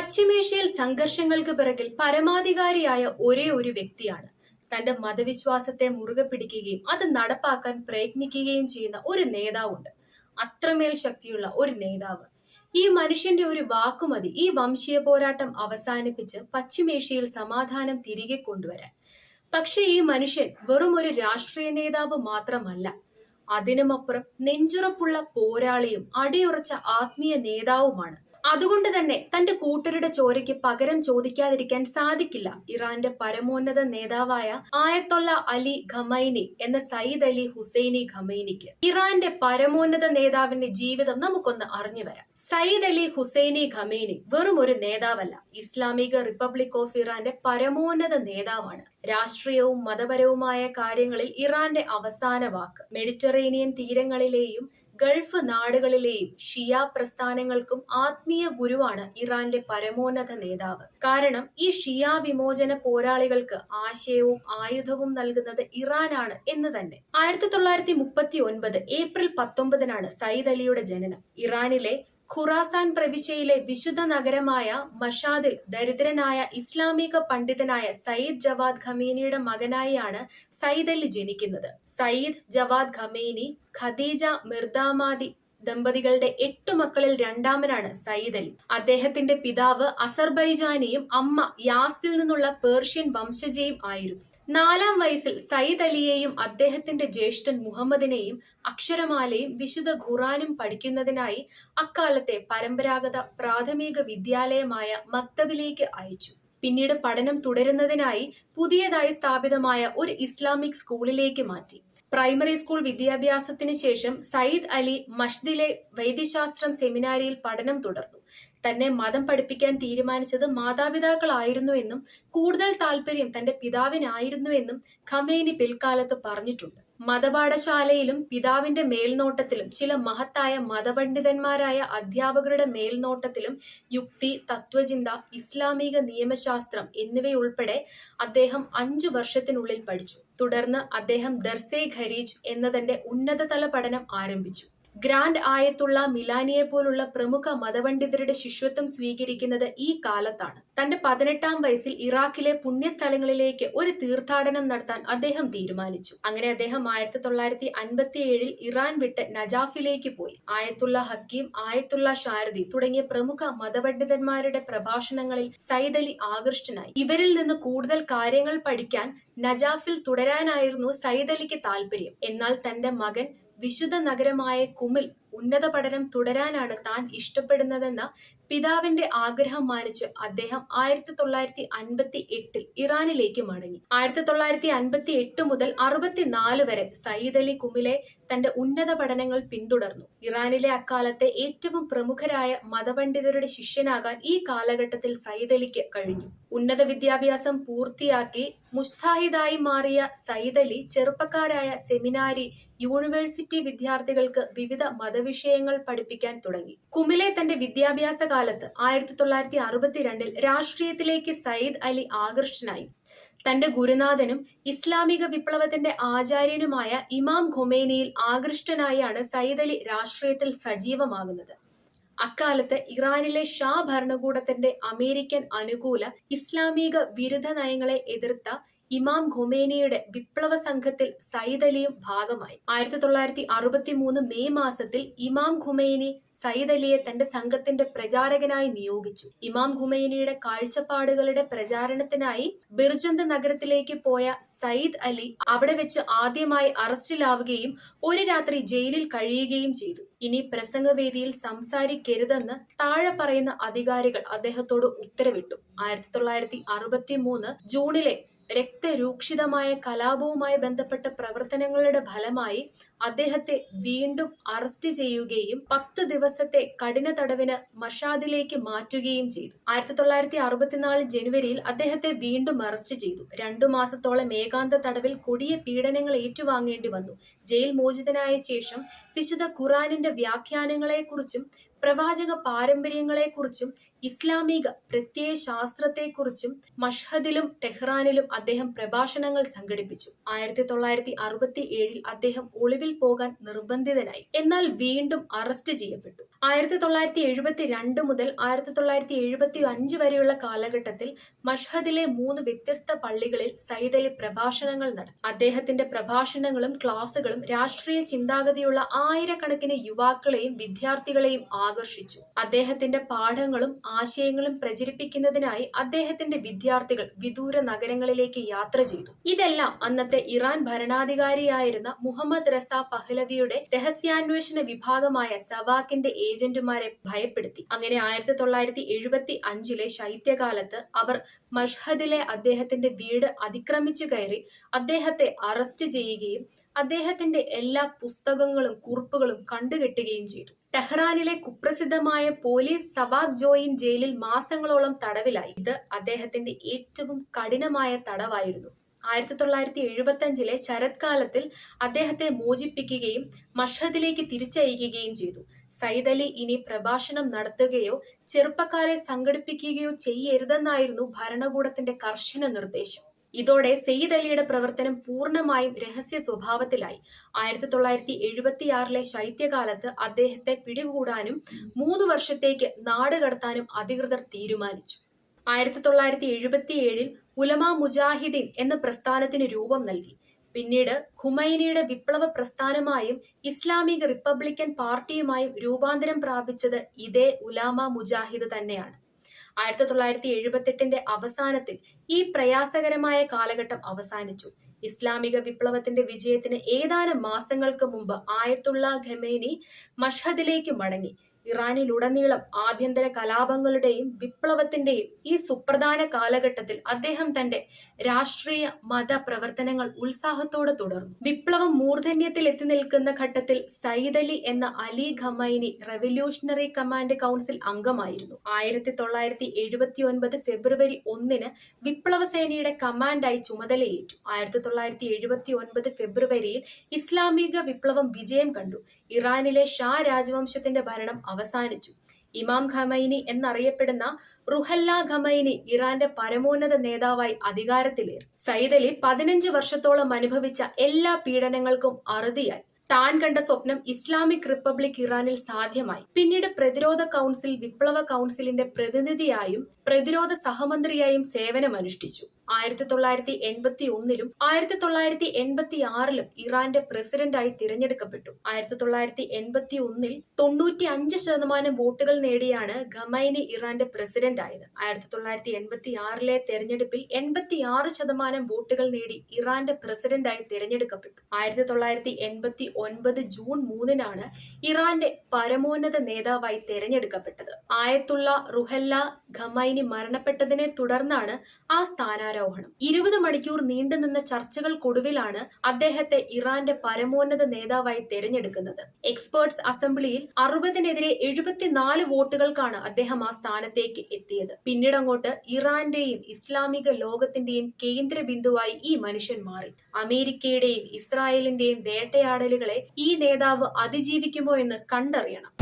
പശ്ചിമേഷ്യയിൽ സംഘർഷങ്ങൾക്ക് പിറകിൽ പരമാധികാരിയായ ഒരേ ഒരു വ്യക്തിയാണ്. തന്റെ മതവിശ്വാസത്തെ മുറുകെ പിടിക്കുകയും അത് നടപ്പാക്കാൻ പ്രയത്നിക്കുകയും ചെയ്യുന്ന ഒരു നേതാവുണ്ട്. അത്രമേൽ ശക്തിയുള്ള ഒരു നേതാവ്. ഈ മനുഷ്യന്റെ ഒരു വാക്കുമതി ഈ വംശീയ പോരാട്ടം അവസാനിപ്പിച്ച് പശ്ചിമേഷ്യയിൽ സമാധാനം തിരികെ കൊണ്ടുവരാൻ. പക്ഷേ ഈ മനുഷ്യൻ വെറും ഒരു രാഷ്ട്രീയ നേതാവ് മാത്രമല്ല. അതിനുമപ്പുറം നെഞ്ചുറപ്പുള്ള പോരാളിയും അടിയുറച്ച ആത്മീയ നേതാവുമാണ് അതുകൊണ്ട് തന്നെ തന്റെ കൂട്ടരുടെ ചോരയ്ക്ക് പകരം ചോദിക്കാതിരിക്കാൻ സാധിക്കില്ല. ഇറാന്റെ പരമോന്നത നേതാവായ ആയത്തൊള്ള അലി ഖമൈനി എന്ന സയ്യിദ് അലി ഹുസൈനി ഖമൈനിക്ക് ഇറാന്റെ പരമോന്നത നേതാവിന്റെ ജീവിതം നമുക്കൊന്ന് അറിഞ്ഞു വരാം. സയ്യിദ് അലി ഹുസൈനി ഖമൈനി വെറും ഒരു നേതാവല്ല. ഇസ്ലാമിക റിപ്പബ്ലിക് ഓഫ് ഇറാന്റെ പരമോന്നത നേതാവാണ്. രാഷ്ട്രീയവും മതപരവുമായ കാര്യങ്ങളിൽ ഇറാന്റെ അവസാന വാക്ക്. മെഡിറ്ററേനിയൻ തീരങ്ങളിലെയും ഗൾഫ് നാടുകളിലെയും ഷിയ പ്രസ്ഥാനങ്ങൾക്കും ആത്മീയ ഗുരുവാണ് ഇറാന്റെ പരമോന്നത നേതാവ്. കാരണം ഈ ഷിയ വിമോചന പോരാളികൾക്ക് ആശയവും ആയുധവും നൽകുന്നത് ഇറാനാണ് എന്ന് തന്നെ. ആയിരത്തി തൊള്ളായിരത്തി മുപ്പത്തി ഒൻപത് ഏപ്രിൽ പത്തൊമ്പതിനാണ് സയ്യിദ് അലിയുടെ ജനനം. ഇറാനിലെ ഖുറാസാൻ പ്രവിശ്യയിലെ വിശുദ്ധ നഗരമായ മഷാദിൽ ദരിദ്രനായ ഇസ്ലാമിക പണ്ഡിതനായ സയ്യിദ് ജവാദ് ഖമേനിയുടെ മകനായാണ് സയ്യിദ് അലി ജനിക്കുന്നത്. Sayyid Javad Khamenei Khadija Mirdamadi ദമ്പതികളുടെ എട്ടു മക്കളിൽ രണ്ടാമനാണ് സയ്യിദ് അലി. അദ്ദേഹത്തിന്റെ പിതാവ് അസർബൈജാനിയും അമ്മ യാസ്തിൽ നിന്നുള്ള പേർഷ്യൻ വംശജയും ആയിരുന്നു. നാലാം വയസ്സിൽ സയ്യിദ് അലിയെയും അദ്ദേഹത്തിന്റെ ജ്യേഷ്ഠൻ മുഹമ്മദിനെയും അക്ഷരമാലയും വിശുദ്ധ ഖുറാനും പഠിക്കുന്നതിനായി അക്കാലത്തെ പരമ്പരാഗത പ്രാഥമിക വിദ്യാലയമായ മക്തബിലേക്ക് അയച്ചു. പിന്നീട് പഠനം തുടരുന്നതിനായി പുതിയതായി സ്ഥാപിതമായ ഒരു ഇസ്ലാമിക് സ്കൂളിലേക്ക് മാറ്റി. പ്രൈമറി സ്കൂൾ വിദ്യാഭ്യാസത്തിന് ശേഷം സയ്യിദ് അലി മഷ്ദിലെ വൈദ്യശാസ്ത്രം സെമിനാരിയിൽ പഠനം തുടർന്നു. തന്നെ മതം പഠിപ്പിക്കാൻ തീരുമാനിച്ചത് മാതാപിതാക്കളായിരുന്നുവെന്നും കൂടുതൽ താല്പര്യം തന്റെ പിതാവിനായിരുന്നുവെന്നും ഖമേനി പിൽക്കാലത്ത് പറഞ്ഞിട്ടുണ്ട്. മതപാഠശാലയിലും പിതാവിന്റെ മേൽനോട്ടത്തിലും ചില മഹത്തായ മതപണ്ഡിതന്മാരായ അധ്യാപകരുടെ മേൽനോട്ടത്തിലും യുക്തി തത്വചിന്ത ഇസ്ലാമിക നിയമശാസ്ത്രം എന്നിവയുൾപ്പെടെ അദ്ദേഹം അഞ്ചു വർഷത്തിനുള്ളിൽ പഠിച്ചു. തുടർന്ന് അദ്ദേഹം ദർസേ ഖരീജ് എന്നതിന്റെ ഉന്നതതല പഠനം ആരംഭിച്ചു. ഗ്രാൻഡ് ആയത്തുള്ള മിലാനിയെ പോലുള്ള പ്രമുഖ മതപണ്ഡിതരുടെ ശിഷ്യത്വം സ്വീകരിക്കുന്നത് ഈ കാലത്താണ്. തന്റെ പതിനെട്ടാം വയസ്സിൽ ഇറാഖിലെ പുണ്യസ്ഥലങ്ങളിലേക്ക് ഒരു തീർത്ഥാടനം നടത്താൻ അദ്ദേഹം തീരുമാനിച്ചു. അങ്ങനെ അദ്ദേഹം ആയിരത്തി തൊള്ളായിരത്തി ഇറാൻ വിട്ട് നജാഫിലേക്ക് പോയി. ആയത്തുള്ള ഹക്കീം ആയത്തുള്ള ഷാരദി തുടങ്ങിയ പ്രമുഖ മതപണ്ഡിതന്മാരുടെ പ്രഭാഷണങ്ങളിൽ സയ്യിദ് അലി ആകൃഷ്ടനായി. ഇവരിൽ നിന്ന് കൂടുതൽ കാര്യങ്ങൾ പഠിക്കാൻ നജാഫിൽ തുടരാനായിരുന്നു സയ്യിദ് അലിക്ക് താല്പര്യം എന്നാൽ തന്റെ മകൻ വിശുദ്ധ നഗരമായ കുമിൽ ഉന്നത പഠനം തുടരാനാണ് താൻ ഇഷ്ടപ്പെടുന്നതെന്ന പിതാവിന്റെ ആഗ്രഹം മാനിച്ച് അദ്ദേഹം ആയിരത്തി തൊള്ളായിരത്തി അൻപത്തി എട്ടിൽ ഇറാനിലേക്ക് മടങ്ങി. ആയിരത്തി തൊള്ളായിരത്തി അൻപത്തി എട്ട് മുതൽ അറുപത്തിനാല് വരെ സയ്യിദ് അലി കുമിലെ തന്റെ ഉന്നത പഠനങ്ങൾ പിന്തുടർന്നു. ഇറാനിലെ അക്കാലത്തെ ഏറ്റവും പ്രമുഖരായ മതപണ്ഡിതരുടെ ശിഷ്യനാകാൻ ഈ കാലഘട്ടത്തിൽ സയ്യിദ് അലിക്ക് കഴിഞ്ഞു. ഉന്നത വിദ്യാഭ്യാസം പൂർത്തിയാക്കി മുസ്താഹിദായി മാറിയ സയ്യിദ് അലി ചെറുപ്പക്കാരായ സെമിനാരി യൂണിവേഴ്സിറ്റി വിദ്യാർത്ഥികൾക്ക് വിവിധ മതവിഷയങ്ങൾ പഠിപ്പിക്കാൻ തുടങ്ങി. കുമിലെ തന്റെ വിദ്യാഭ്യാസ കാലത്ത് ആയിരത്തി തൊള്ളായിരത്തി അറുപത്തിരണ്ടിൽ രാഷ്ട്രീയത്തിലേക്ക് സയ്യിദ് അലി ആകർഷ്ടനായി തന്റെ ഗുരുനാഥനും ഇസ്ലാമിക വിപ്ലവത്തിന്റെ ആചാര്യനുമായ ഇമാം ഖൊമേനിയിൽ ആകൃഷ്ടനായാണ് സയ്യിദ് അലി രാഷ്ട്രീയത്തിൽ സജീവമാകുന്നത്. അക്കാലത്ത് ഇറാനിലെ ഷാ ഭരണകൂടത്തിന്റെ അമേരിക്കൻ അനുകൂല ഇസ്ലാമിക വിരുദ്ധ നയങ്ങളെ എതിർത്ത ഇമാം ഖുമേനിയുടെ വിപ്ലവ സംഘത്തിൽ സയ്യിദ് അലിയും ഭാഗമായി. ആയിരത്തി തൊള്ളായിരത്തി അറുപത്തി മൂന്ന് മെയ് മാസത്തിൽ ഇമാം ഖുമേനി സയ്യിദ് അലിയെ തന്റെ സംഘത്തിന്റെ പ്രചാരകനായി നിയോഗിച്ചു. ഇമാം ഖുമേനിയുടെ കാഴ്ചപ്പാടുകളുടെ പ്രചാരണത്തിനായി ബിർജന്ത് നഗരത്തിലേക്ക് പോയ സയ്യിദ് അലി അവിടെ വെച്ച് ആദ്യമായി അറസ്റ്റിലാവുകയും ഒരു രാത്രി ജയിലിൽ കഴിയുകയും ചെയ്തു. ഇനി പ്രസംഗവേദിയിൽ സംസാരിക്കരുതെന്ന് താഴെ പറയുന്ന അധികാരികൾ അദ്ദേഹത്തോട് ഉത്തരവിട്ടു. ആയിരത്തി തൊള്ളായിരത്തി അറുപത്തി മൂന്ന് ജൂണിലെ രക്തരൂക്ഷിതമായ കലാപവുമായി ബന്ധപ്പെട്ട പ്രവർത്തനങ്ങളുടെ ഫലമായി അദ്ദേഹത്തെ വീണ്ടും അറസ്റ്റ് ചെയ്യുകയും പത്ത് ദിവസത്തെ കഠിന തടവിന് മഷാദിലേക്ക് മാറ്റുകയും ചെയ്തു. ആയിരത്തി തൊള്ളായിരത്തി അറുപത്തിനാല് ജനുവരിയിൽ അദ്ദേഹത്തെ വീണ്ടും അറസ്റ്റ് ചെയ്തു. രണ്ടു മാസത്തോളം ഏകാന്ത തടവിൽ കൊടിയ പീഡനങ്ങൾ ഏറ്റുവാങ്ങേണ്ടി വന്നു. ജയിൽ മോചിതനായ ശേഷം വിശുദ്ധ ഖുറാനിന്റെ വ്യാഖ്യാനങ്ങളെക്കുറിച്ചും പ്രവാചക പാരമ്പര്യങ്ങളെക്കുറിച്ചും ഇസ്ലാമിക പ്രത്യയ ശാസ്ത്രത്തെക്കുറിച്ചും മഷ്ഹദിലും ടെഹ്റാനിലും അദ്ദേഹം പ്രഭാഷണങ്ങൾ സംഘടിപ്പിച്ചു. ആയിരത്തി തൊള്ളായിരത്തി അറുപത്തി ഏഴിൽ അദ്ദേഹം ഒളിവിൽ പോകാൻ നിർബന്ധിതനായി. എന്നാൽ വീണ്ടും അറസ്റ്റ് ചെയ്യപ്പെട്ടു. ആയിരത്തി തൊള്ളായിരത്തി എഴുപത്തി രണ്ട് മുതൽ ആയിരത്തി തൊള്ളായിരത്തി എഴുപത്തി അഞ്ച് വരെയുള്ള കാലഘട്ടത്തിൽ മഷ്ഹദിലെ മൂന്ന് വ്യത്യസ്ത പള്ളികളിൽ സൈദലി പ്രഭാഷണങ്ങൾ നടത്തി. അദ്ദേഹത്തിന്റെ പ്രഭാഷണങ്ങളും ക്ലാസുകളും രാഷ്ട്രീയ ചിന്താഗതിയുള്ള ആയിരക്കണക്കിന് യുവാക്കളെയും വിദ്യാർത്ഥികളെയും ആകർഷിച്ചു. അദ്ദേഹത്തിന്റെ പാഠങ്ങളും ആശയങ്ങളും പ്രചരിപ്പിക്കുന്നതിനായി അദ്ദേഹത്തിന്റെ വിദ്യാർത്ഥികൾ വിദൂര നഗരങ്ങളിലേക്ക് യാത്ര ചെയ്തു. ഇതെല്ലാം അന്നത്തെ ഇറാൻ ഭരണാധികാരിയായിരുന്ന മുഹമ്മദ് റസ പഹ്ലവിയുടെ രഹസ്യാന്വേഷണ വിഭാഗമായ സവാക്കിന്റെ ഏജന്റുമാരെ ഭയപ്പെടുത്തി. അങ്ങനെ ആയിരത്തി തൊള്ളായിരത്തി എഴുപത്തി അഞ്ചിലെ ശൈത്യകാലത്ത് അവർ മഷ്ഹദിലെ അദ്ദേഹത്തിന്റെ വീട് അതിക്രമിച്ചു കയറി അദ്ദേഹത്തെ അറസ്റ്റ് ചെയ്യുകയും അദ്ദേഹത്തിന്റെ എല്ലാ പുസ്തകങ്ങളും കുറിപ്പുകളും കണ്ടുകെട്ടുകയും ചെയ്തു. ടെഹ്റാനിലെ കുപ്രസിദ്ധമായ പോലീസ് സവാക് ജോയിൻ ജയിലിൽ മാസങ്ങളോളം തടവിലായി. ഇത് അദ്ദേഹത്തിന്റെ ഏറ്റവും കഠിനമായ തടവായിരുന്നു. ആയിരത്തി തൊള്ളായിരത്തി എഴുപത്തി അഞ്ചിലെ ശരത്കാലത്തിൽ അദ്ദേഹത്തെ മോചിപ്പിക്കുകയും മഷഹദിലേക്ക് തിരിച്ചയക്കുകയും ചെയ്തു. സയ്യിദ് അലി ഇനി പ്രഭാഷണം നടത്തുകയോ ചെറുപ്പക്കാരെ സംഘടിപ്പിക്കുകയോ ചെയ്യരുതെന്നായിരുന്നു ഭരണകൂടത്തിന്റെ കർശന നിർദ്ദേശം. ഇതോടെ സെയ്ദ് അലിയുടെ പ്രവർത്തനം പൂർണമായും രഹസ്യ സ്വഭാവത്തിലായി. ആയിരത്തി തൊള്ളായിരത്തി എഴുപത്തിയാറിലെ ശൈത്യകാലത്ത് അദ്ദേഹത്തെ പിടികൂടാനും മൂന്ന് വർഷത്തേക്ക് നാട് കടത്താനും അധികൃതർ തീരുമാനിച്ചു. ആയിരത്തി തൊള്ളായിരത്തി എഴുപത്തിയേഴിൽ ഉലമ മുജാഹിദീൻ എന്ന പ്രസ്ഥാനത്തിന് രൂപം നൽകി. പിന്നീട് ഖുമൈനിയുടെ വിപ്ലവ പ്രസ്ഥാനമായും ഇസ്ലാമിക റിപ്പബ്ലിക്കൻ പാർട്ടിയുമായും രൂപാന്തരം പ്രാപിച്ചത് ഇതേ ഉലാമ മുജാഹിദ് തന്നെയാണ്. ആയിരത്തി തൊള്ളായിരത്തി എഴുപത്തെട്ടിന്റെ അവസാനത്തിൽ ഈ പ്രയാസകരമായ കാലഘട്ടം അവസാനിച്ചു. ഇസ്ലാമിക വിപ്ലവത്തിന്റെ വിജയത്തിന് ഏതാനും മാസങ്ങൾക്ക് മുമ്പ് ആയത്തുള്ള ഖമേനി മഷ്ഹദിലേക്ക് മടങ്ങി. ഇറാനിലുടനീളം ആഭ്യന്തര കലാപങ്ങളുടെയും വിപ്ലവത്തിന്റെയും ഈ സുപ്രധാന കാലഘട്ടത്തിൽ അദ്ദേഹം തന്റെ രാഷ്ട്രീയ മത പ്രവർത്തനങ്ങൾ ഉത്സാഹത്തോടെ തുടർന്നു. വിപ്ലവം മൂർധന്യത്തിൽ എത്തി നിൽക്കുന്ന ഘട്ടത്തിൽ സയ്യിദ് അലി എന്ന Ali Khamenei revolutionary command council അംഗമായിരുന്നു. ആയിരത്തി തൊള്ളായിരത്തി എഴുപത്തി ഒൻപത് ഫെബ്രുവരി ഒന്നിന് വിപ്ലവ സേനയുടെ കമാൻഡായി ചുമതലയേറ്റു. ആയിരത്തി തൊള്ളായിരത്തി എഴുപത്തി ഒൻപത് ഫെബ്രുവരിയിൽ ഇസ്ലാമിക വിപ്ലവം വിജയം കണ്ടു. ഇറാനിലെ ഷാ രാജവംശത്തിന്റെ ഭരണം അവസാനിച്ചു. ഇമാം ഖമൈനി എന്നറിയപ്പെടുന്ന റുഹല്ല ഖമൈനി ഇറാന്റെ പരമോന്നത നേതാവായി അധികാരത്തിലേറി. സയ്യിദ് അലി പതിനഞ്ച് വർഷത്തോളം അനുഭവിച്ച എല്ലാ പീഡനങ്ങൾക്കും അറുതിയായി. താൻ കണ്ട സ്വപ്നം ഇസ്ലാമിക് റിപ്പബ്ലിക് ഇറാനിൽ സാധ്യമായി. പിന്നീട് പ്രതിരോധ കൗൺസിൽ വിപ്ലവ കൗൺസിലിന്റെ പ്രതിനിധിയായും പ്രതിരോധ സഹമന്ത്രിയായും സേവനമനുഷ്ഠിച്ചു. ആയിരത്തി തൊള്ളായിരത്തി എൺപത്തി ഒന്നിലും ആയിരത്തി തൊള്ളായിരത്തി എൺപത്തി ആറിലും ഇറാന്റെ പ്രസിഡന്റായി തിരഞ്ഞെടുക്കപ്പെട്ടു. ആയിരത്തി തൊള്ളായിരത്തി എൺപത്തി ഒന്നിൽ തൊണ്ണൂറ്റി അഞ്ച് ശതമാനം വോട്ടുകൾ നേടിയാണ് ഖമൈനി ഇറാന്റെ പ്രസിഡന്റ് ആയത് ആയിരത്തി തൊള്ളായിരത്തി എൺപത്തി ആറിലെ തെരഞ്ഞെടുപ്പിൽ എൺപത്തി ആറ് ശതമാനം വോട്ടുകൾ നേടി ഇറാന്റെ പ്രസിഡന്റായി തിരഞ്ഞെടുക്കപ്പെട്ടു. ആയിരത്തി തൊള്ളായിരത്തി എൺപത്തി ഒൻപത് ജൂൺ മൂന്നിനാണ് ഇറാന്റെ പരമോന്നത നേതാവായി തെരഞ്ഞെടുക്കപ്പെട്ടത്. ആയത്തുള്ള റുഹല്ല ഖമൈനി മരണപ്പെട്ടതിനെ തുടർന്നാണ് ആ സ്ഥാനാരോഹണം. ഇരുപത് മണിക്കൂർ നീണ്ടുനിന്ന ചർച്ചകൾക്കൊടുവിലാണ് അദ്ദേഹത്തെ ഇറാന്റെ പരമോന്നത നേതാവായി തെരഞ്ഞെടുക്കുന്നത്. എക്സ്പേർട്സ് അസംബ്ലിയിൽ അറുപതിനെതിരെ എഴുപത്തിനാല് വോട്ടുകൾക്കാണ് അദ്ദേഹം ആ സ്ഥാനത്തേക്ക് എത്തിയത്. പിന്നീട് അങ്ങോട്ട് ഇറാന്റെയും ഇസ്ലാമിക ലോകത്തിന്റെയും കേന്ദ്ര ബിന്ദുവായി ഈ മനുഷ്യൻ മാറി. അമേരിക്കയുടെയും ഇസ്രായേലിന്റെയും വേട്ടയാടലുകളെ ഈ നേതാവ് അതിജീവിക്കുമോ എന്ന് കണ്ടറിയണം.